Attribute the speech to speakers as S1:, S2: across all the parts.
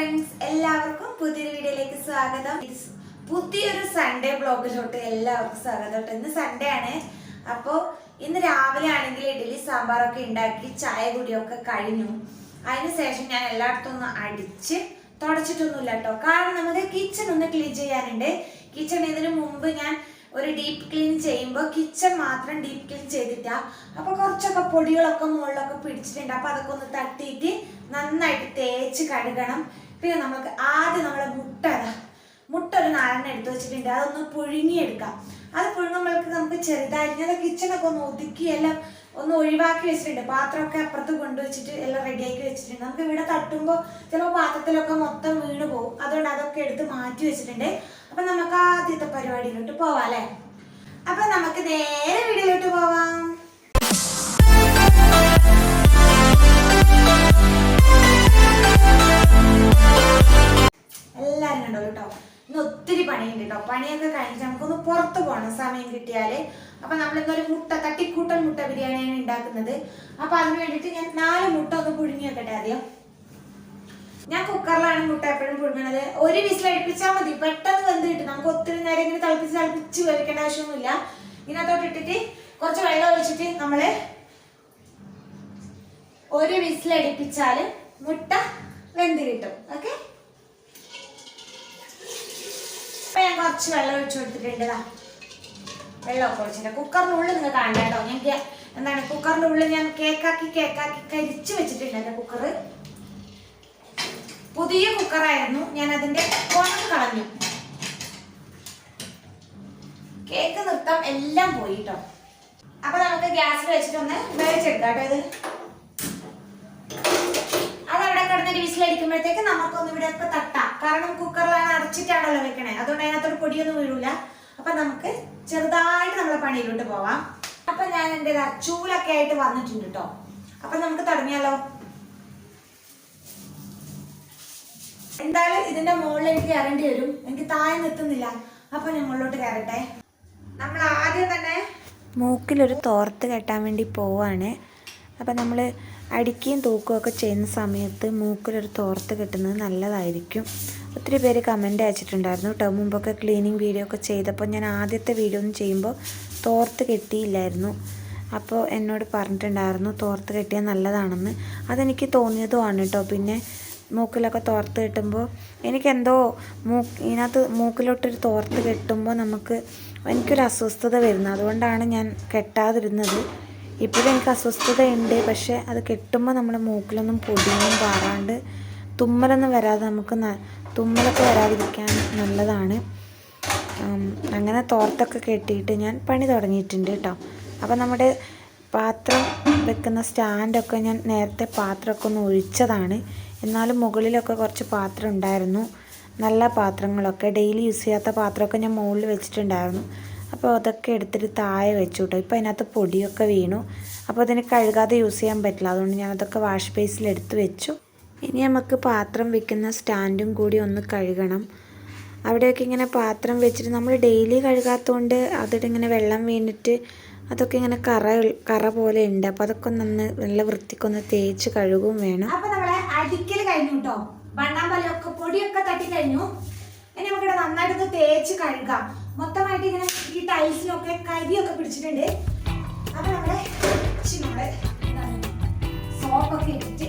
S1: Friends എല്ലാവർക്കും പുതിയൊരു വീഡിയോയിലേക്ക് സ്വാഗതം. പുതിയൊരു സൺഡേ ബ്ലോഗിലോട്ട് എല്ലാവർക്കും സ്വാഗതം ഇന്ന് സൺഡേ ആണ്. അപ്പോ ഇന്ന് രാവിലെ ആണെങ്കിൽ ഇഡലി സാമ്പാറൊക്കെ ഉണ്ടാക്കി ചായ കുടിയൊക്കെ കഴിഞ്ഞു. അതിനുശേഷം ഞാൻ എല്ലായിടത്തും ഒന്ന് അടിച്ച് തുടച്ചിട്ടൊന്നുമില്ല കേട്ടോ. കാരണം നമുക്ക് കിച്ചൺ ഒന്ന് ക്ലീൻ ചെയ്യാനുണ്ട്. കിച്ചൺ ഇതിന് മുമ്പ് ഞാൻ ഒരു ഡീപ്പ് ക്ലീൻ ചെയ്യുമ്പോൾ കിച്ചൺ മാത്രം ഡീപ്പ് ക്ലീൻ ചെയ്തിട്ടാ. അപ്പൊ കുറച്ചൊക്കെ പൊടികളൊക്കെ മുകളിലൊക്കെ പിടിച്ചിട്ടുണ്ട്. അപ്പൊ അതൊക്കെ ഒന്ന് തട്ടിയിട്ട് നന്നായിട്ട് തേച്ച് കഴുകണം. പിന്നെ നമുക്ക് ആദ്യം നമ്മുടെ മുട്ട മുട്ട ഒരു നാലെണ്ണം എടുത്ത് വെച്ചിട്ടുണ്ട്. അതൊന്ന് പുഴുങ്ങിയെടുക്കാം. അത് പുഴുങ്ങുമ്പോഴേക്ക് നമുക്ക് ചെറുതായിരിക്കും അത് കിച്ചണൊക്കെ ഒന്ന് ഒതുക്കി എല്ലാം ഒന്ന് ഒഴിവാക്കി വെച്ചിട്ടുണ്ട്. പാത്രമൊക്കെ അപ്പുറത്ത് കൊണ്ടുവച്ചിട്ട് എല്ലാം റെഡിയാക്കി വെച്ചിട്ടുണ്ട്. നമുക്ക് ഇവിടെ തട്ടുമ്പോൾ ചിലപ്പോൾ പാത്രത്തിലൊക്കെ മൊത്തം വീണ് പോകും. അതുകൊണ്ട് അതൊക്കെ എടുത്ത് മാറ്റി വെച്ചിട്ടുണ്ട്. അപ്പൊ നമുക്ക് ആദ്യത്തെ പരിപാടിയിലോട്ട് പോവാം അല്ലേ? അപ്പൊ നമുക്ക് നേരെ വീഡിയോയിലോട്ട് പോവാം. എല്ലാരും കണ്ടോ കേട്ടോ? ഇന്ന് ഒത്തിരി പണിയുണ്ട് കേട്ടോ. പണിയൊക്കെ കഴിഞ്ഞിട്ട് നമുക്കൊന്ന് പുറത്തു പോകണം സമയം കിട്ടിയാൽ. അപ്പൊ നമ്മൾ ഇന്നൊരു മുട്ട തട്ടിക്കൂട്ടൻ മുട്ട ബിരിയാണിയാണ് ഉണ്ടാക്കുന്നത്. അപ്പൊ അതിന് വേണ്ടിയിട്ട് ഞാൻ നാല് മുട്ട ഒന്ന് പുഴുങ്ങി വെക്കട്ടെ ആദ്യം. ഞാൻ കുക്കറിലാണ് മുട്ട എപ്പോഴും പുഴുങ്ങണത്. ഒരു വിസിൽ അടുപ്പിച്ചാൽ മതി. പെട്ടെന്ന് വെന്ത് കിട്ടും. നമുക്ക് ഒത്തിരി നേരം ഇങ്ങനെ തിളപ്പിച്ച് തിളപ്പിച്ച് വേവിക്കേണ്ട ആവശ്യമൊന്നുമില്ല. ഇതിനകത്തോട്ട് ഇട്ടിട്ട് കുറച്ച് വെള്ളം ഒഴിച്ചിട്ട് നമ്മൾ ഒരു വിസിൽ അടുപ്പിച്ചാൽ മുട്ട വെന്ത് കിട്ടും ഓക്കെ അപ്പൊ ഞാൻ കുറച്ച് വെള്ളം ഒഴിച്ചു കൊടുത്തിട്ടുണ്ട് ദാ. വെള്ളമൊക്കെ ഒഴിച്ചിട്ടുണ്ട്. കുക്കറിന്റെ ഉള്ളിൽ നിങ്ങൾ കാണണ്ട കേട്ടോ. ഞാൻ എന്താണ് കുക്കറിന്റെ ഉള്ളിൽ ഞാൻ കേക്കാക്കി കേക്കാക്കി കരിച്ച് വെച്ചിട്ടുണ്ട് എന്റെ കുക്കറ്. പുതിയ കുക്കറായിരുന്നു. ഞാൻ അതിന്റെ കോണത്ത് കളഞ്ഞു. കേക്ക് നൃത്തം എല്ലാം പോയി കേട്ടോ. അപ്പൊ നമുക്ക് ഗ്യാസിൽ വെച്ചിട്ടൊന്ന് വേവിച്ചെടുക്കാം കേട്ടോ ഇത്. വിസിലടിക്കുമ്പോഴത്തേക്ക് നമുക്കൊന്ന് ഇവിടെ ഒക്കെ തട്ടാം. കാരണം കുക്കറിലാണ് അടച്ചിട്ടാണല്ലോ വെക്കണേ. അതുകൊണ്ട് അതിനകത്തൊരു പൊടിയൊന്നും വീഴൂല. അപ്പൊ നമുക്ക് ചെറുതായിട്ട് നമ്മളെ പണിയിലോട്ട് പോവാം. അപ്പൊ ഞാൻ എന്റെ ദാ ചൂലൊക്കെ ആയിട്ട് വന്നിട്ടുണ്ട് കേട്ടോ അപ്പൊ നമുക്ക് തുടങ്ങിയാലോ? എന്തായാലും ഇതിന്റെ മുകളിൽ എനിക്ക് കയറേണ്ടി വരും. എനിക്ക് താഴെ നിൽക്കുന്നില്ല അപ്പൊ ഞാൻ മുകളിലോട്ട് കയറട്ടെ. നമ്മൾ ആദ്യം തന്നെ
S2: മൂക്കിലൊരു തോർത്ത് കെട്ടാൻ വേണ്ടി പോവാണ്. അപ്പം നമ്മൾ അടിക്കുകയും തൂക്കുകയും ഒക്കെ ചെയ്യുന്ന സമയത്ത് മൂക്കിലൊരു തോർത്ത് കിട്ടുന്നത് നല്ലതായിരിക്കും. ഒത്തിരി പേര് കമന്റ് അയച്ചിട്ടുണ്ടായിരുന്നു. കേട്ടോ മുമ്പൊക്കെ ക്ലീനിങ് വീഡിയോ ഒക്കെ ചെയ്തപ്പോൾ ഞാൻ ആദ്യത്തെ വീഡിയോ ഒന്നും ചെയ്യുമ്പോൾ തോർത്ത് കെട്ടിയില്ലായിരുന്നു. അപ്പോൾ എന്നോട് പറഞ്ഞിട്ടുണ്ടായിരുന്നു തോർത്ത് കെട്ടിയാൽ നല്ലതാണെന്ന്. അതെനിക്ക് തോന്നിയതുമാണ് കേട്ടോ. പിന്നെ മൂക്കിലൊക്കെ തോർത്ത് കെട്ടുമ്പോൾ എനിക്കെന്തോ മൂ ഇതിനകത്ത് മൂക്കിലോട്ടൊരു തോർത്ത് കെട്ടുമ്പോൾ നമുക്ക് എനിക്കൊരു അസ്വസ്ഥത വരുന്നു. അതുകൊണ്ടാണ് ഞാൻ കെട്ടാതിരുന്നത്. ഇപ്പോഴും എനിക്ക് അസ്വസ്ഥതയുണ്ട്. പക്ഷേ അത് കെട്ടുമ്പോൾ നമ്മുടെ മൂക്കിലൊന്നും പൊടിയൊന്നും പാറാണ്ട് തുമ്മലൊന്നും വരാതെ നമുക്ക് തുമ്മലൊക്കെ വരാതിരിക്കാൻ നല്ലതാണ്. അങ്ങനെ തോർത്തൊക്കെ കെട്ടിയിട്ട് ഞാൻ പണി തുടങ്ങിയിട്ടുണ്ട് കേട്ടോ അപ്പോൾ നമ്മുടെ പാത്രം വെക്കുന്ന സ്റ്റാൻഡൊക്കെ ഞാൻ നേരത്തെ പാത്രമൊക്കെ ഒന്ന് ഒഴിച്ചതാണ്. എന്നാലും മുകളിലൊക്കെ കുറച്ച് പാത്രം ഉണ്ടായിരുന്നു. നല്ല പാത്രങ്ങളൊക്കെ. ഡെയിലി യൂസ് ചെയ്യാത്ത പാത്രമൊക്കെ ഞാൻ മുകളിൽ വെച്ചിട്ടുണ്ടായിരുന്നു. അപ്പോൾ അതൊക്കെ എടുത്തിട്ട് താഴെ വെച്ചു കേട്ടോ ഇപ്പോൾ അതിനകത്ത് പൊടിയൊക്കെ വീണു. അപ്പോൾ അതിനെ കഴുകാതെ യൂസ് ചെയ്യാൻ പറ്റില്ല. അതുകൊണ്ട് ഞാൻ അതൊക്കെ വാഷ് ബേസിൽ എടുത്ത് വെച്ചു. ഇനി നമുക്ക് പാത്രം വെക്കുന്ന സ്റ്റാൻഡും കൂടി ഒന്ന് കഴുകണം. അവിടെയൊക്കെ ഇങ്ങനെ പാത്രം വെച്ചിട്ട് നമ്മൾ ഡെയിലി കഴുകാത്തതുകൊണ്ട് അതിട്ട് ഇങ്ങനെ വെള്ളം വീണിട്ട് അതൊക്കെ ഇങ്ങനെ കറ കറ പോലെ ഉണ്ട്. അപ്പോൾ അതൊക്കെ ഒന്ന് നല്ല വൃത്തിക്കൊന്ന് തേച്ച് കഴുകും വേണം.
S1: അപ്പോൾ നമ്മളെ അടിക്കൽ കഴിഞ്ഞു കേട്ടോ വണ്ണാമ്പലൊക്കെ പൊടിയൊക്കെ തട്ടി കഴിഞ്ഞു. ഇനി നമുക്കിവിടെ നന്നായിട്ടൊന്ന് തേച്ച് കഴുകാം. മൊത്തമായിട്ട് ഇങ്ങനെ ഈ ടൈൽസിനൊക്കെ കരിയൊക്കെ പിടിച്ചിട്ടുണ്ട്. അപ്പൊ നമ്മുടെ സോപ്പൊക്കെ ഇട്ടിട്ട്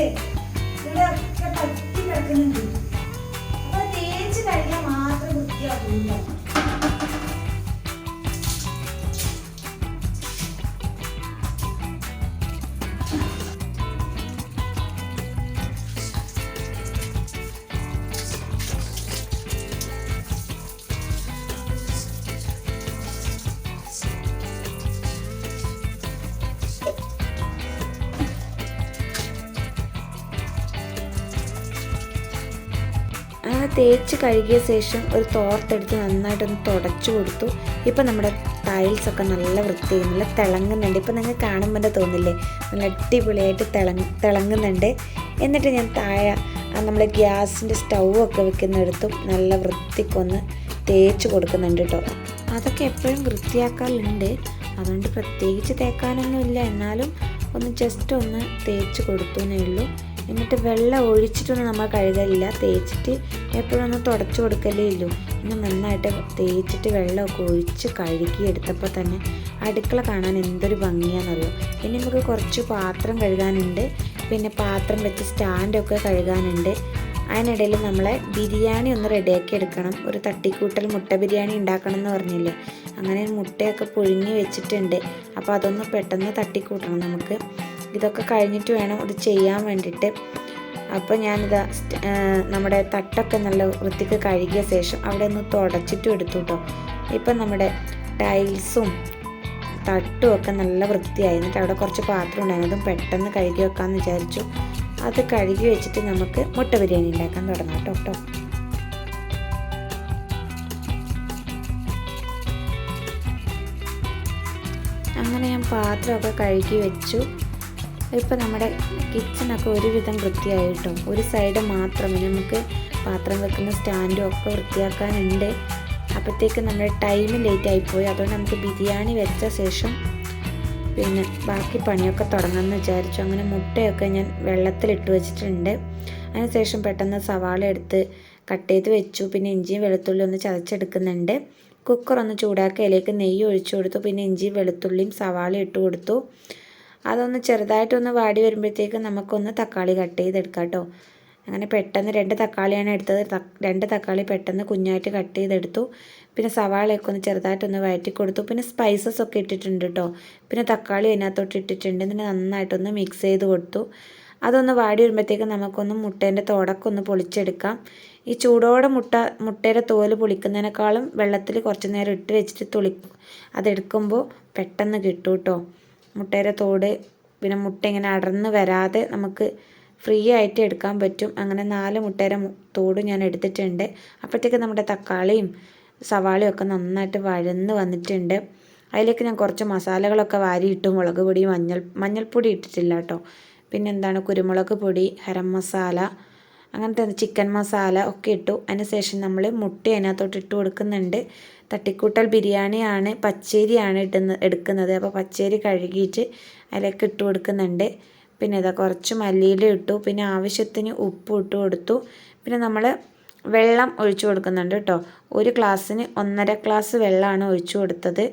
S1: ഒക്കെ പറ്റി കിടക്കുന്നുണ്ട്. അപ്പൊ തേച്ച് കഴിഞ്ഞാൽ മാത്രം വൃത്തിയാക്കില്ല
S2: അങ്ങനെ തേച്ച് കഴുകിയ ശേഷം ഒരു തോർത്തെടുത്ത് നന്നായിട്ടൊന്ന് തുടച്ചു കൊടുത്തു. ഇപ്പം നമ്മുടെ ടൈൽസ് ഒക്കെ നല്ല വൃത്തിയായി നല്ല തിളങ്ങുന്നുണ്ട്. ഇപ്പം നിങ്ങൾക്ക് കാണുമ്പോൾ തന്നെ തോന്നില്ലേ? നല്ല അടിപൊളിയായിട്ട് തിളങ്ങ തിളങ്ങുന്നുണ്ട്. എന്നിട്ട് ഞാൻ താഴെ നമ്മൾ ഗ്യാസിന്റെ സ്റ്റൗവൊക്കെ വെക്കുന്നിടത്തും നല്ല വൃത്തിക്കൊന്ന് തേച്ച് കൊടുക്കുന്നുണ്ട് കേട്ടോ അതൊക്കെ എപ്പോഴും വൃത്തിയാക്കാറുണ്ട്. അതുകൊണ്ട് പ്രത്യേകിച്ച് തേക്കാനൊന്നുമില്ല. എന്നാലും ഒന്ന് ജസ്റ്റ് ഒന്ന് തേച്ച് കൊടുത്തു എന്നേ ഉള്ളൂ. എന്നിട്ട് വെള്ളം ഒഴിച്ചിട്ടൊന്നും നമ്മൾ കഴുകലില്ല. തേച്ചിട്ട് എപ്പോഴും ഒന്ന് തുടച്ചു കൊടുക്കലേ ഉള്ളൂ ഇന്ന് നന്നായിട്ട് തേച്ചിട്ട് വെള്ളമൊക്കെ ഒഴിച്ച് കഴുകി എടുത്തപ്പോൾ തന്നെ അടുക്കള കാണാൻ എന്തൊരു ഭംഗിയാണെന്നറിയോ? ഇനി നമുക്ക് കുറച്ച് പാത്രം കഴുകാനുണ്ട്. പിന്നെ പാത്രം വെച്ച് സ്റ്റാൻഡൊക്കെ കഴുകാനുണ്ട്. അതിനിടയിൽ നമ്മളെ ബിരിയാണി ഒന്ന് റെഡിയാക്കി എടുക്കണം. ഒരു തട്ടിക്കൂട്ടൽ മുട്ട ബിരിയാണി ഉണ്ടാക്കണം എന്ന് പറഞ്ഞില്ലേ? അങ്ങനെ മുട്ടയൊക്കെ പുഴുങ്ങി വെച്ചിട്ടുണ്ട്. അപ്പോൾ അതൊന്ന് പെട്ടെന്ന് തട്ടിക്കൂട്ടണം നമുക്ക്. ഇതൊക്കെ കഴിഞ്ഞിട്ട് വേണം ഇത് ചെയ്യാൻ വേണ്ടിയിട്ട്. അപ്പോൾ ഞാനിത് നമ്മുടെ തട്ടൊക്കെ നല്ല വൃത്തിക്ക് കഴുകിയ ശേഷം അവിടെ ഒന്ന് തുടച്ചിട്ടും എടുത്തു കേട്ടോ ഇപ്പം നമ്മുടെ ടൈൽസും തട്ടും ഒക്കെ നല്ല വൃത്തിയായി. എന്നിട്ട് അവിടെ കുറച്ച് പാത്രം ഉണ്ടായിരുന്നു. അതും പെട്ടെന്ന് കഴുകി വെക്കാമെന്ന് വിചാരിച്ചു. അത് കഴുകി വെച്ചിട്ട് നമുക്ക് മുട്ട ബിരിയാണി ഉണ്ടാക്കാൻ തുടങ്ങാം കേട്ടോ കേട്ടോ അങ്ങനെ ഞാൻ പാത്രമൊക്കെ കഴുകി വെച്ചു. ഇപ്പം നമ്മുടെ കിച്ചണൊക്കെ ഒരുവിധം വൃത്തിയായിട്ടും ഒരു സൈഡ് മാത്രം നമുക്ക് പാത്രം വെക്കുന്ന സ്റ്റാൻഡും ഒക്കെ വൃത്തിയാക്കാനുണ്ട്. അപ്പോഴത്തേക്ക് നമ്മുടെ ടൈം ലേറ്റ് ആയിപ്പോയി. അതുകൊണ്ട് നമുക്ക് ബിരിയാണി വെച്ച ശേഷം പിന്നെ ബാക്കി പണിയൊക്കെ തുടങ്ങാമെന്ന് വിചാരിച്ചു. അങ്ങനെ മുട്ടയൊക്കെ ഞാൻ വെള്ളത്തിലിട്ട് വെച്ചിട്ടുണ്ട്. അതിനുശേഷം പെട്ടെന്ന് സവാള എടുത്ത് കട്ട് ചെയ്ത് വെച്ചു. പിന്നെ ഇഞ്ചിയും വെളുത്തുള്ളി ഒന്ന് ചതച്ചെടുക്കുന്നുണ്ട്. കുക്കർ ഒന്ന് നെയ്യ് ഒഴിച്ചു കൊടുത്തു. പിന്നെ ഇഞ്ചിയും വെളുത്തുള്ളിയും സവാള ഇട്ട് കൊടുത്തു. അതൊന്ന് ചെറുതായിട്ടൊന്ന് വാടി വരുമ്പോഴത്തേക്ക് നമുക്കൊന്ന് തക്കാളി കട്ട് ചെയ്തെടുക്കാം കേട്ടോ. അങ്ങനെ പെട്ടെന്ന് രണ്ട് തക്കാളിയാണ് എടുത്തത്. രണ്ട് തക്കാളി പെട്ടെന്ന് കുഞ്ഞായിട്ട് കട്ട് ചെയ്തെടുത്തു. പിന്നെ സവാളയൊക്കെ ഒന്ന് ചെറുതായിട്ടൊന്ന് വഴറ്റി കൊടുത്തു. പിന്നെ സ്പൈസസ് ഒക്കെ ഇട്ടിട്ടുണ്ട് കേട്ടോ. പിന്നെ തക്കാളി അതിനകത്തോട്ട് ഇട്ടിട്ടുണ്ട്. പിന്നെ നന്നായിട്ടൊന്ന് മിക്സ് ചെയ്ത് കൊടുത്തു. അതൊന്ന് വാടി വരുമ്പോഴത്തേക്ക് നമുക്കൊന്ന് മുട്ടേന്റെ തോടൊക്കെ ഒന്ന് പൊളിച്ചെടുക്കാം. ഈ ചൂടോടെ മുട്ട മുട്ടയുടെ തോൽ പൊളിക്കുന്നതിനേക്കാളും വെള്ളത്തിൽ കുറച്ച് നേരം ഇട്ട് വെച്ചിട്ട് തുളി അതെടുക്കുമ്പോൾ പെട്ടെന്ന് കിട്ടും കേട്ടോ മുട്ടയുടെ തോട് പിന്നെ മുട്ട ഇങ്ങനെ അടർന്ന് വരാതെ നമുക്ക് ഫ്രീ ആയിട്ട് എടുക്കാൻ പറ്റും. അങ്ങനെ നാല് മുട്ടയുടെ മു- തോട് ഞാൻ എടുത്തിട്ടുണ്ട്. അപ്പോഴത്തേക്ക് നമ്മുടെ തക്കാളിയും സവാളയും ഒക്കെ നന്നായിട്ട് വഴന്ന് വന്നിട്ടുണ്ട്. അതിലേക്ക് ഞാൻ കുറച്ച് മസാലകളൊക്കെ വാരിയിട്ടു മുളക് പൊടി മഞ്ഞൾ മഞ്ഞൾപ്പൊടി ഇട്ടിട്ടില്ല കേട്ടോ. പിന്നെന്താണ് കുരുമുളക് പൊടി ഗരം മസാല അങ്ങനത്തെ ചിക്കൻ മസാല ഒക്കെ ഇട്ടു. അതിന് ശേഷം നമ്മൾ മുട്ട അതിനകത്തോട്ട് ഇട്ട് കൊടുക്കുന്നുണ്ട്. തട്ടിക്കൂട്ടൽ ബിരിയാണിയാണ് പച്ചേരിയാണ് ഇട്ടുന്ന എടുക്കുന്നത്. അപ്പോൾ പച്ചേരി കഴുകിയിട്ട് അതിലേക്ക് ഇട്ട് കൊടുക്കുന്നുണ്ട്. പിന്നെ ഇതാ കുറച്ച് മല്ലിയില ഇട്ടു. പിന്നെ ആവശ്യത്തിന് ഉപ്പ് ഇട്ട് കൊടുത്തു. പിന്നെ നമ്മൾ വെള്ളം ഒഴിച്ചു കൊടുക്കുന്നുണ്ട് കേട്ടോ. ഒരു ഗ്ലാസ്സിന് ഒന്നര ഗ്ലാസ് വെള്ളമാണ് ഒഴിച്ചു കൊടുത്തത്.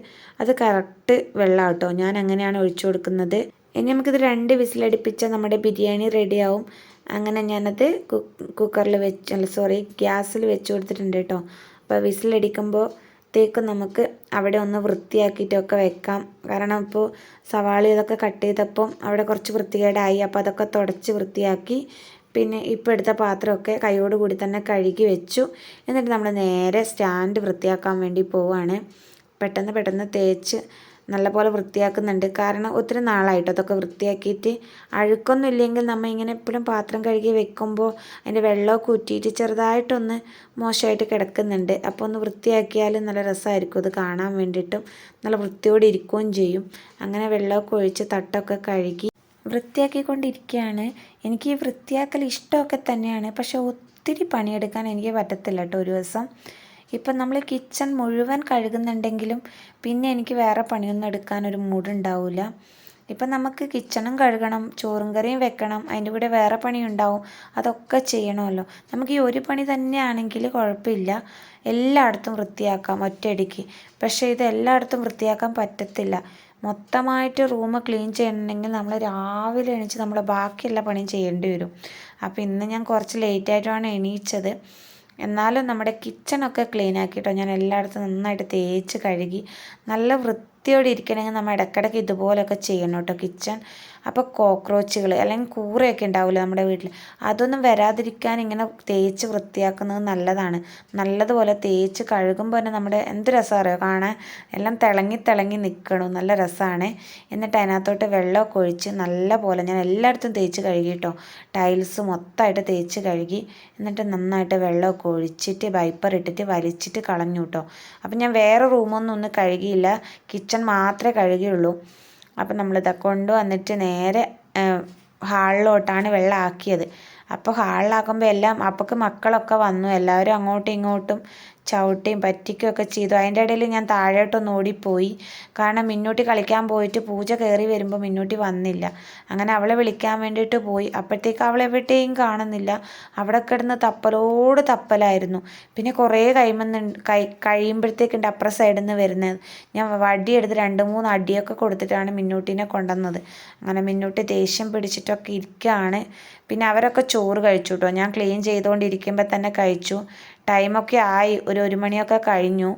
S2: അത് കറക്റ്റ് വെള്ളമാണ് കേട്ടോ. ഞാൻ അങ്ങനെയാണ് ഒഴിച്ചു കൊടുക്കുന്നത്. ഇനി നമുക്കിത് രണ്ട് വിസിലടിപ്പിച്ചാൽ നമ്മുടെ ബിരിയാണി റെഡിയാവും അങ്ങനെ ഞാനത് കുക്കറിൽ വെച്ച് അല്ല സോറി ഗ്യാസിൽ വെച്ച് കൊടുത്തിട്ടുണ്ട് കേട്ടോ. അപ്പോൾ വിസിലടിക്കുമ്പോൾ ത്തേക്ക് നമുക്ക് അവിടെ ഒന്ന് വൃത്തിയാക്കിയിട്ടൊക്കെ വെക്കാം. കാരണം ഇപ്പോൾ സവാള ഇതൊക്കെ കട്ട് ചെയ്തപ്പം അവിടെ കുറച്ച് വൃത്തികേടായി. അപ്പോൾ അതൊക്കെ തുടച്ച് വൃത്തിയാക്കി പിന്നെ ഇപ്പോൾ എടുത്ത പാത്രമൊക്കെ കൈയോട് കൂടി തന്നെ കഴുകി വെച്ചു. എന്നിട്ട് നമ്മൾ നേരെ സ്റ്റാൻഡ് വൃത്തിയാക്കാൻ വേണ്ടി പോവുകയാണ് പെട്ടെന്ന് പെട്ടെന്ന് തേച്ച് നല്ലപോലെ വൃത്തിയാക്കുന്നുണ്ട്. കാരണം ഒത്തിരി നാളായിട്ട് അതൊക്കെ വൃത്തിയാക്കിയിട്ട് അഴുക്കൊന്നും ഇല്ലെങ്കിൽ നമ്മൾ ഇങ്ങനെ എപ്പോഴും പാത്രം കഴുകി വെക്കുമ്പോൾ അതിന്റെ വെള്ളമൊക്കെ ഊറ്റിയിട്ട് ചെറുതായിട്ടൊന്ന് മോശമായിട്ട് കിടക്കുന്നുണ്ട്. അപ്പോൾ ഒന്ന് വൃത്തിയാക്കിയാൽ നല്ല രസമായിരിക്കും. അത് കാണാൻ വേണ്ടിയിട്ടും നല്ല വൃത്തിയോടെ ഇരിക്കുകയും ചെയ്യും. അങ്ങനെ വെള്ളമൊക്കെ ഒഴിച്ച് തട്ടൊക്കെ കഴുകി വൃത്തിയാക്കിക്കൊണ്ടിരിക്കുകയാണ്. എനിക്ക് ഈ വൃത്തിയാക്കൽ ഇഷ്ടമൊക്കെ തന്നെയാണ്. പക്ഷേ ഒത്തിരി പണിയെടുക്കാൻ എനിക്ക് പറ്റത്തില്ല കേട്ടോ ഒരു ദിവസം. ഇപ്പം നമ്മൾ കിച്ചൺ മുഴുവൻ കഴുകുന്നുണ്ടെങ്കിലും പിന്നെ എനിക്ക് വേറെ പണിയൊന്നും എടുക്കാൻ ഒരു മൂടുണ്ടാവില്ല ഇപ്പം നമുക്ക് കിച്ചണും കഴുകണം ചോറും കറിയും വെക്കണം അതിന്റെ കൂടെ വേറെ പണി ഉണ്ടാവും അതൊക്കെ ചെയ്യണമല്ലോ. നമുക്ക് ഈ ഒരു പണി തന്നെയാണെങ്കിൽ കുഴപ്പമില്ല. എല്ലായിടത്തും വൃത്തിയാക്കാം ഒറ്റയടിക്ക്. പക്ഷേ ഇത് എല്ലായിടത്തും വൃത്തിയാക്കാൻ പറ്റത്തില്ല. മൊത്തമായിട്ട് റൂം ക്ലീൻ ചെയ്യണമെങ്കിൽ നമ്മൾ രാവിലെ എണീച്ച് നമ്മൾ ബാക്കിയുള്ള പണിയും ചെയ്യേണ്ടി വരും. അപ്പോൾ ഇന്ന് ഞാൻ കുറച്ച് ലേറ്റായിട്ടാണ് എണീച്ചത്. എന്നാലും നമ്മുടെ കിച്ചണൊക്കെ ക്ലീനാക്കിയിട്ടോ ഞാൻ എല്ലായിടത്തും നന്നായിട്ട് തേച്ച് കഴുകി നല്ല വൃത്തി വൃത്തിയോടെ ഇരിക്കണമെങ്കിൽ നമ്മൾ ഇടയ്ക്കിടയ്ക്ക് ഇതുപോലെയൊക്കെ ചെയ്യണം കേട്ടോ കിച്ചൺ അപ്പോൾ കോക്രോച്ചുകൾ അല്ലെങ്കിൽ കൂറയൊക്കെ ഉണ്ടാവില്ല നമ്മുടെ വീട്ടിൽ അതൊന്നും വരാതിരിക്കാൻ ഇങ്ങനെ തേച്ച് വൃത്തിയാക്കുന്നത് നല്ലതാണ്. നല്ലതുപോലെ തേച്ച് കഴുകുമ്പോൾ തന്നെ നമ്മുടെ എന്ത് രസം അറിയോ? കാണാൻ എല്ലാം തിളങ്ങി തിളങ്ങി നിൽക്കണു. നല്ല രസമാണ്. എന്നിട്ട് അതിനകത്തോട്ട് വെള്ളമൊക്കെ ഒഴിച്ച് നല്ല പോലെ ഞാൻ എല്ലായിടത്തും തേച്ച് കഴുകി കേട്ടോ. ടൈൽസ് മൊത്തമായിട്ട് തേച്ച് കഴുകി. എന്നിട്ട് നന്നായിട്ട് വെള്ളമൊക്കെ ഒഴിച്ചിട്ട് വൈപ്പർ ഇട്ടിട്ട് വലിച്ചിട്ട് കളഞ്ഞു കേട്ടോ. അപ്പം ഞാൻ വേറെ റൂമൊന്നും ഒന്ന് കഴുകിയില്ല. കിച്ചൺ മാത്രമേ കഴുകിയുള്ളൂ. അപ്പം നമ്മളിതൊക്കെ കൊണ്ട് വന്നിട്ട് നേരെ ഹാളിലോട്ടാണ് വെള്ളം ആക്കിയത് അപ്പോൾ ഹാളിലാക്കുമ്പോൾ എല്ലാം അപ്പോൾക്ക് മക്കളൊക്കെ വന്നു. എല്ലാവരും അങ്ങോട്ടും ഇങ്ങോട്ടും ചവിട്ടിയും പറ്റിക്കുകയൊക്കെ ചെയ്തു. അതിന്റെ ഇടയിൽ ഞാൻ താഴോട്ടൊന്ന് ഓടിപ്പോയി. കാരണം മിന്നൂട്ടി കളിക്കാൻ പോയിട്ട് പൂജ കയറി വരുമ്പോൾ മിന്നൂട്ടി വന്നില്ല. അങ്ങനെ അവളെ വിളിക്കാൻ വേണ്ടിയിട്ട് പോയി. അപ്പോഴത്തേക്ക് അവളെ എവിടെയും കാണുന്നില്ല. അവിടെ കിടന്ന് തപ്പലോട് തപ്പലായിരുന്നു. പിന്നെ കുറേ കൈമെന്ന് കൈ കഴിയുമ്പോഴത്തേക്കുണ്ട് അപ്പുറ സൈഡിൽ നിന്ന് വരുന്നത്. ഞാൻ വടിയെടുത്ത് രണ്ട് മൂന്ന് അടിയൊക്കെ കൊടുത്തിട്ടാണ് മിന്നൂട്ടിനെ കൊണ്ടുവന്നത്. അങ്ങനെ മിന്നൂട്ടി ദേഷ്യം പിടിച്ചിട്ടൊക്കെ ഇരിക്കുകയാണ്. പിന്നെ അവരൊക്കെ ചോറ് കഴിച്ചു കേട്ടോ. ഞാൻ ക്ലീൻ ചെയ്തുകൊണ്ടിരിക്കുമ്പോൾ തന്നെ കഴിച്ചു. ടൈമൊക്കെ ആയി ഒരു ഒരു മണിയൊക്കെ കഴിഞ്ഞു.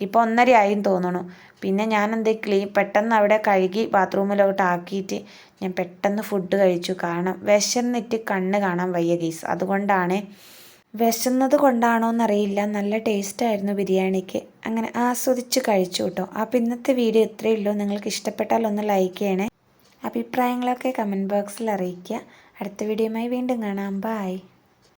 S2: ഇപ്പോൾ ഒന്നര ആയി തോന്നുന്നു പിന്നെ ഞാൻ എന്ത് ക്ലീൻ പെട്ടെന്ന് അവിടെ കഴുകി ബാത്റൂമിലോട്ട് ആക്കിയിട്ട് ഞാൻ പെട്ടെന്ന് ഫുഡ് കഴിച്ചു. കാരണം വിശന്നിട്ട് കണ്ണ് കാണാൻ വയ്യ ഗീസ്. അതുകൊണ്ടാണ് വിശന്നത് കൊണ്ടാണോ എന്നറിയില്ല. നല്ല ടേസ്റ്റ് ആയിരുന്നു ബിരിയാണിക്ക്. അങ്ങനെ ആസ്വദിച്ച് കഴിച്ചു കേട്ടോ. അപ്പോൾ ഇന്നത്തെ വീഡിയോ ഇത്രയേ ഉള്ളൂ. നിങ്ങൾക്ക് ഇഷ്ടപ്പെട്ടാൽ ഒന്ന് ലൈക്ക് ചെയ്യണേ. അഭിപ്രായങ്ങളൊക്കെ കമന്റ് ബോക്സിൽ അറിയിക്കുക. അടുത്ത വീഡിയോയുമായി വീണ്ടും കാണാം. ബായ്